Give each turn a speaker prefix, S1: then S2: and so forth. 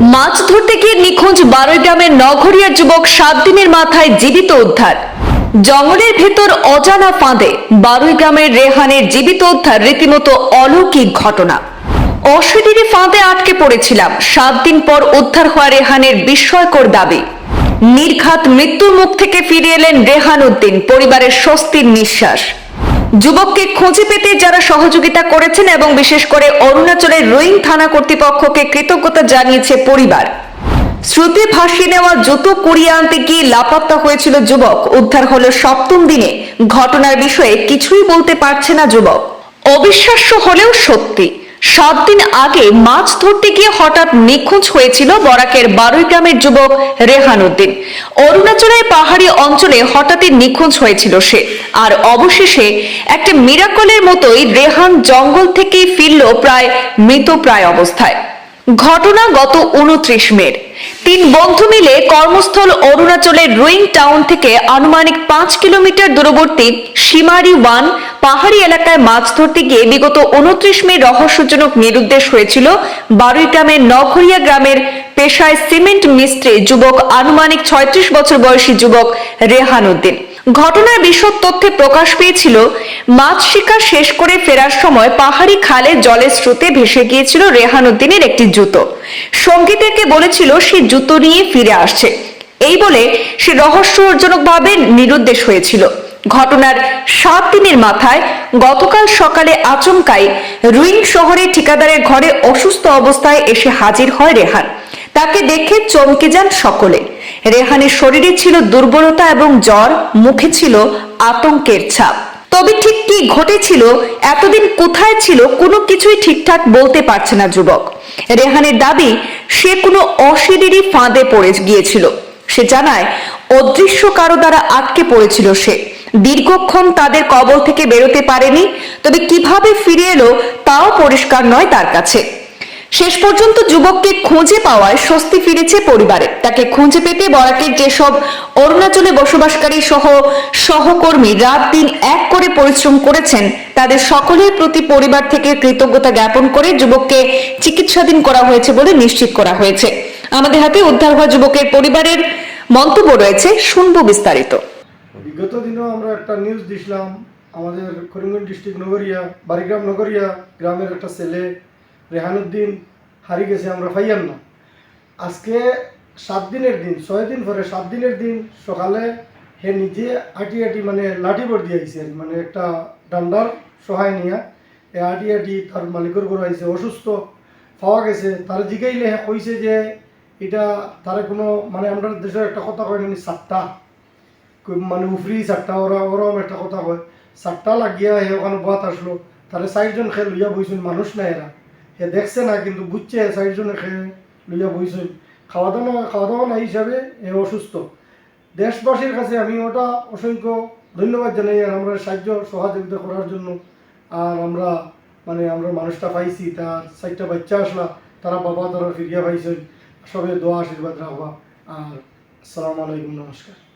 S1: মাছ ধরতে গিয়ে নিখোঁজ গ্রামের নগরিয়া যুবক সাত দিনের মাথায় জীবিত উদ্ধার। জঙ্গলের ভেতর অজানা ফাঁদে বারোই গ্রামের রেহানের জীবিত উদ্ধার রীতিমতো অলৌকিক ঘটনা। অশরীরী ফাঁদে আটকে পড়েছিলাম। সাত দিন পর উদ্ধার হওয়া রেহানের বিস্ময়কর দাবি। নির্ঘাত মৃত্যুর মুখ থেকে ফিরে এলেন রেহান উদ্দিন, পরিবারের স্বস্তির নিঃশ্বাস। যুবককে খুঁজে পেতে যারা সহযোগিতা করেছেন এবং বিশেষ করে অরুণাচলের রোইং থানা কর্তৃপক্ষকে কৃতজ্ঞতা জানিয়েছে পরিবার। শ্রুতি ভাসিয়ে নেওয়া জুতো কুড়িয়ে আনতে গিয়ে লাপাত্তা হয়েছিল যুবক। উদ্ধার হলো সপ্তম দিনে। ঘটনার বিষয়ে কিছুই বলতে পারছে না যুবক। অবিশ্বাস্য হলেও সত্যি। সাত দিন আগে মাছ ধরতে গিয়ে হঠাৎ নিখোঁজ হয়েছিল বরাকের বারুই গ্রামের যুবক রেহান উদ্দিন অরুণাচলের পাহাড়ি অঞ্চলে হঠাৎই নিখোঁজ হয়েছিল সে। আর অবশেষে একটা মিরাকলের মতোই রেহান জঙ্গল থেকে ফিরল প্রায় মৃতপ্রায় অবস্থায়। ঘটনা গত উনত্রিশ মের তিন বন্ধু মিলে কর্মস্থল অরুণাচলের রুইং টাউন থেকে আনুমানিক পাঁচ কিলোমিটার দূরবর্তী সীমারি ওয়ান পাহাড়ি এলাকায় মাছ ধরতে গিয়ে বিগত উনত্রিশ মে রহস্যজনক নিরুদ্দেশ হয়েছিল বারুই গ্রামের নগরিয়া গ্রামের পেশায় সিমেন্ট মিস্ত্রি যুবক আনুমানিক ছয়ত্রিশ বছর বয়সী যুবক রেহান উদ্দিন ঘটনার বিশদ তথ্যে প্রকাশ পেয়েছিল, মাছ শিকার শেষ করে ফেরার সময় পাহাড়ি খালে জলের স্রোতে ভেসে গিয়েছিল রেহান উদ্দিনের একটি জুতো। সঙ্গীদেরকে বলেছিল, সে জুতো নিয়ে ফিরে আসছে। এই বলে সে রহস্যজনকভাবে নিরুদ্দেশ হয়েছিল। ঘটনার সাত দিনের মাথায় গতকাল সকালে আচমকাই রুইং শহরে ঠিকাদারের ঘরে অসুস্থ অবস্থায় এসে হাজির হয় রেহান। তাকে দেখে চমকে যান সকলে। রেহানের শরীরে ছিল দুর্বলতা এবং জ্বর, মুখে ছিল আতঙ্কের ছাপ। তবে ঠিক কি ঘটেছিল, এতদিন কোথায় ছিল, কোনো কিছুই ঠিকঠাক বলতে পারছে না যুবক। রেহানের দাবি, সে কোনো অশরীরী ফাঁদে পড়ে গিয়েছিল। সে জানায়, অদৃশ্য কারও দ্বারা আটকে পড়েছিল সে। দীর্ঘক্ষণ তাদের কবল থেকে বেরোতে পারেনি, তবে কীভাবে ফিরে এলো তাও পরিষ্কার নয় তার কাছে। শেষ পর্যন্ত যুবককে খুঁজে পাওয়ায় স্বস্তি ফিরেছে পরিবারে। তাকে খুঁজে পেতে বরাকের যেসব অরুণাচলে বসবাসকারী সহ সহকর্মী রাত দিন এক করে পরিশ্রম করেছেন, তাদের সকলের প্রতি পরিবার থেকে কৃতজ্ঞতা জ্ঞাপন করে যুবককে চিকিৎসাধীন করা হয়েছে বলে নিশ্চিত করা হয়েছে। আমাদের হাতে উদ্ধার হওয়া যুবকের পরিবারের মন্তব্য রয়েছে, শুনব বিস্তারিত।
S2: বিগত দিনেও আমরা একটা নিউজ দিছিলাম, আমাদের করিমগঞ্জ ডিস্ট্রিক্ট নগরিয়া, বারিগ্রাম নগরিয়া গ্রামের একটা ছেলে রেহানুদ্দিন হারিয়ে গেছে, আমরা পাইয়াম না। আজকে সাত দিনের দিন, ছয় দিন পরে সাত দিনের দিন সকালে হে নিজে আটি আটি মানে লাঠি বর দিয়ে আইছে মানে একটা ডান্ডার সহায় নিয়া। এ আটি আটি তার মালিকের ঘর আইছে, অসুস্থ, পাওয়া গেছে। তার জিগাইলে কইছে যে এটা তারা কোনো মানে আমরা দেশের একটা কথা কয় নাকি সাতটা। মানে উফরি চারটা ওরা ওরম একটা কথা কয়। চারটা লাগিয়া হে ওখানে বাত আসলো তাহলে চারজন খেয়ে লইয়া বইছেন মানুষ না এরা। হে দেখছে না, কিন্তু বুঝছে, চারজনে খেয়ে লইয়া বইছেন খাওয়া দাওয়া খাওয়া দাওয়া না হিসাবে এ অসুস্থ। দেশবাসীর কাছে আমি ওটা অসংখ্য ধন্যবাদ জানাই, আর আমরা সাহায্য, সহযোগিতা করার জন্য, আর আমরা মানে আমরা মানুষটা পাইছি, তার চারটা বাচ্চা আসলা, তারা বাবা তারা ফিরিয়া পাইছেন। সবে দোয়া, আশীর্বাদ, রাখবা। আর আসসালামু আলাইকুম, নমস্কার।